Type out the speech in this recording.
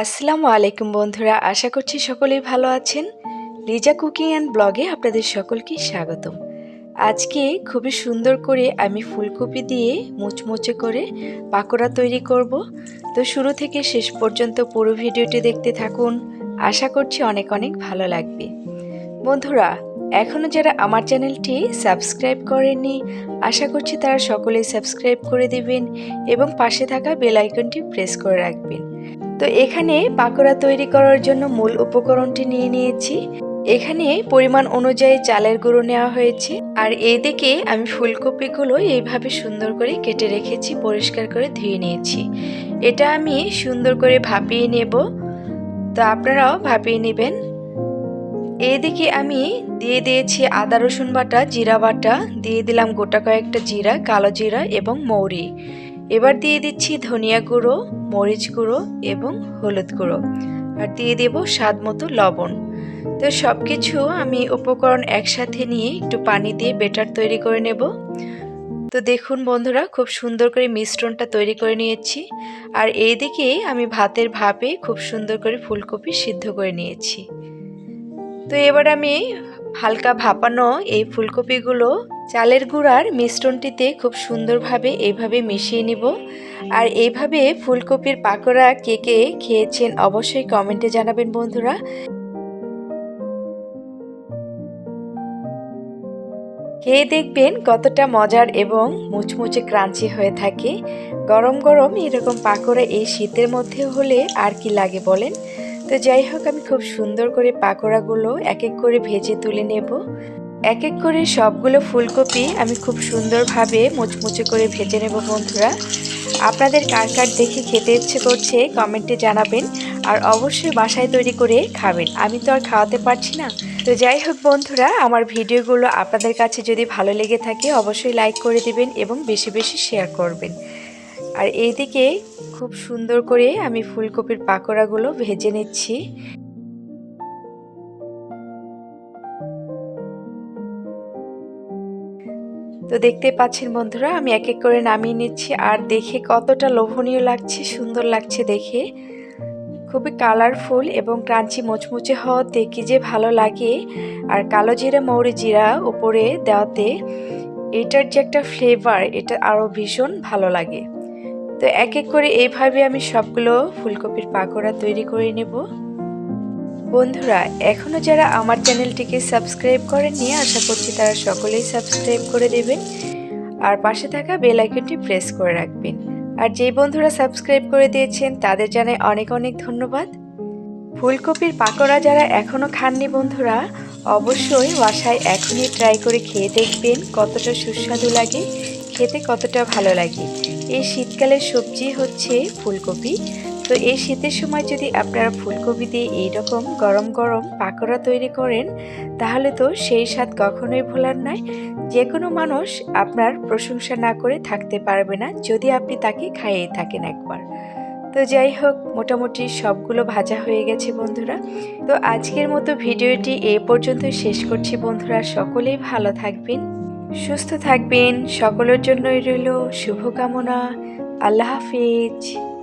আসসালামু আলাইকুম বন্ধুরা, আশা করছি সকলেই ভালো আছেন। লিজা কুকিং অ্যান্ড ব্লগে আপনাদের সকলকে স্বাগতম। আজকে খুবই সুন্দর করে আমি ফুলকপি দিয়ে মুচমুচে করে পাকোড়া তৈরি করব। তো শুরু থেকে শেষ পর্যন্ত পুরো ভিডিওটি দেখতে থাকুন। আশা করছি অনেক অনেক ভালো লাগবে। বন্ধুরা এখনও যারা আমার চ্যানেলটি সাবস্ক্রাইব করেননি, আশা করছি তারা সকলেই সাবস্ক্রাইব করে দেবেন এবং পাশে থাকা বেল আইকনটি প্রেস করে রাখবেন। তো এখানে পাকোড়া তৈরি করার জন্য মূল উপকরণটি নিয়ে নিয়েছি। এখানে পরিমাণ অনুযায়ী চালের গুঁড়ো নেওয়া হয়েছে। আর এইদিকে আমি ফুলকপিগুলো এইভাবে সুন্দর করে কেটে রেখেছি, পরিষ্কার করে ধুয়ে নিয়েছি। এটা আমি সুন্দর করে ভাপিয়ে নেব। তো আপনারাও ভাপিয়ে নেবেন। এইদিকে আমি দিয়ে দিয়েছি আদা রসুন বাটা, জিরা বাটা, দিয়ে দিলাম গোটা কয়েকটা জিরা, কালো জিরা এবং মৌরি। এবার দিয়ে দিচ্ছি ধনিয়া গুঁড়ো, মরিচ গুঁড়ো এবং হলুদ গুঁড়ো। আর দিয়ে দেব স্বাদ মতো লবণ। তো সব কিছু আমি উপকরণ একসাথে নিয়ে একটু পানি দিয়ে বেটার তৈরি করে নেব। তো দেখুন বন্ধুরা, খুব সুন্দর করে মিশ্রণটা তৈরি করে নিয়েছি। আর এইদিকে আমি ভাতের ভাপে খুব সুন্দর করে ফুলকপি সিদ্ধ করে নিয়েছি। তো এবার আমি হালকা ভাপানো এই ফুলকপিগুলো চালের গুঁড়ার মিশ্রণটিতে খুব সুন্দরভাবে এইভাবে মিশিয়ে নিব। আর এইভাবে ফুলকপির পাকোড়া কে কে খেয়েছেন অবশ্যই কমেন্টে জানাবেন বন্ধুরা। খেয়ে দেখবেন কতটা মজার এবং মুচমুচে ক্রাঞ্চি হয়ে থাকে। গরম গরম এরকম পাকোড়া এই শীতের মধ্যে হলে আর কি লাগে বলেন? তো যাই হোক, আমি খুব সুন্দর করে পাকোড়াগুলো এক এক করে ভেজে তুলে নেব। এক এক করে সবগুলো ফুলকপি আমি খুব সুন্দরভাবে মুচমুচে করে ভেজে নেব, বন্ধুরা। আপনাদের কার কার দেখে খেতে ইচ্ছে করছে, কমেন্টে জানাবেন। আর অবশ্যই বাসায় তৈরি করে খাবেন। আমি তো আর খাওয়াতে পারছি না। তো যাই হোক, বন্ধুরা, আমার ভিডিওগুলো আপনাদের কাছে যদি ভালো লেগে থাকে, অবশ্যই লাইক করে দিবেন এবং বেশি বেশি শেয়ার করবেন। আর এইদিকে খুব সুন্দর করে আমি ফুলকপির পাকোড়াগুলো ভেজে নিচ্ছি। তো দেখতে পাচ্ছেন বন্ধুরা, আমি এক এক করে নামিয়ে নিচ্ছি। আর দেখে কতটা লোভনীয় লাগছে, সুন্দর লাগছে দেখে। খুবই কালারফুল এবং ক্রাঞ্চি মোচমুচে হওয়াতে কি যে ভালো লাগে। আর কালো জিরা, মৌরি জিরা উপরে দেওয়াতে এটার যে একটা ফ্লেভার এটা আরও ভীষণ ভালো লাগে। তো এক এক করে এইভাবে আমি সবগুলো ফুলকপির পাকোড়া তৈরি করে নেব। বন্ধুরা এখনও যারা আমার চ্যানেলটিকে সাবস্ক্রাইব করেননি, আশা করছি তারা সকলেই সাবস্ক্রাইব করে দেবেন। আর পাশে থাকা বেল আইকনটি প্রেস করে রাখবেন। আর যেই বন্ধুরা সাবস্ক্রাইব করে দিয়েছেন, তাদের জানাই অনেক অনেক ধন্যবাদ। ফুলকপির পাকোড়া যারা এখনও খাননি বন্ধুরা, অবশ্যই বাসায় এখনই ট্রাই করে খেয়ে দেখবেন কতটা সুস্বাদু লাগে, খেতে কতটা ভালো লাগে। এই শীতকালের সবজি হচ্ছে ফুলকপি। তো এই শীতের সময় যদি আপনারা ফুলকপি দিয়ে এইরকম গরম গরম পাকোড়া তৈরি করেন, তাহলে তো সেই স্বাদ কখনোই ভোলার নয়। যে কোনো মানুষ আপনার প্রশংসা না করে থাকতে পারবে না যদি আপনি তাকে খাইয়ে থাকেন একবার। তো যাই হোক, মোটামুটি সবগুলো ভাজা হয়ে গেছে বন্ধুরা। তো আজকের মতো ভিডিওটি এই পর্যন্ত শেষ করছি বন্ধুরা। সকলেই ভালো থাকবেন, সুস্থ থাকবেন। সকলের জন্যই রইল শুভকামনা। আল্লাহ হাফিজ।